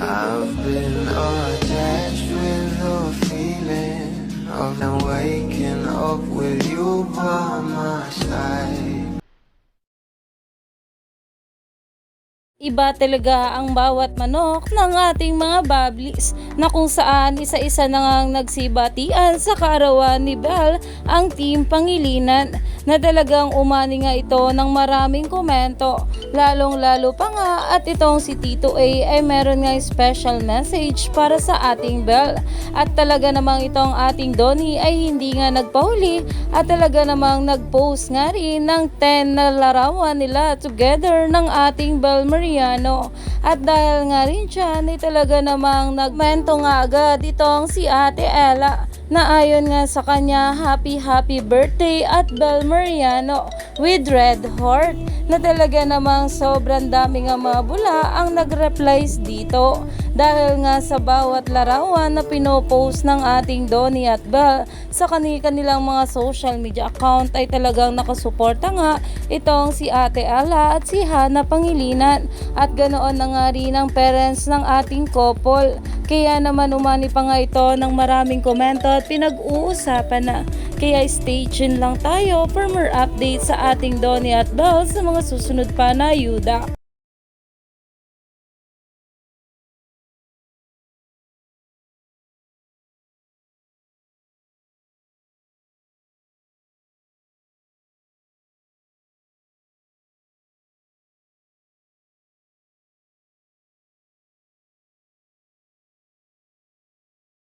I've been attached with the feeling of now waking up with you by my side. Iba talaga ang bawat manok ng ating mga bablis na kung saan isa-isa na ngang nagsibatian sa kaarawan ni Belle ang team Pangilinan na talagang umani nga ito ng maraming komento. Lalong lalo pa nga at itong si Tito A ay meron nga special message para sa ating Belle at talaga namang itong ating Donnie ay hindi nga nagpahuli at talaga namang nagpost nga rin ng 10 na larawan nila together ng ating Belle Mariano. At dahil nga rin dyan ay talaga namang nagmento nga agad itong si Ate Ella na ayon nga sa kanya happy happy birthday at Belle Mariano with red heart. Na talaga namang sobrang dami nga mga bula ang nag-replies dito dahil nga sa bawat larawan na pinopost ng ating Donnie at Belle sa kani kanilang mga social media account ay talagang nakasuporta nga itong si Ate Ala at si Hana Pangilinan. At ganoon na nga rin ang parents ng ating couple. Kaya naman umani pa nga ito ng maraming komento at pinag-uusapan na. Kaya stay tuned lang tayo for more updates sa ating Donnie at Belle sa mga susunod pa na yuda.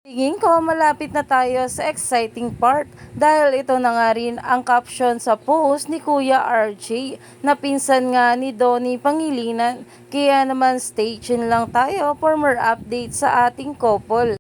Tingin ko malapit na tayo sa exciting part dahil ito na nga rin ang caption sa post ni Kuya RJ na pinsan nga ni Donnie Pangilinan. Kaya naman stay tuned lang tayo for more updates sa ating couple.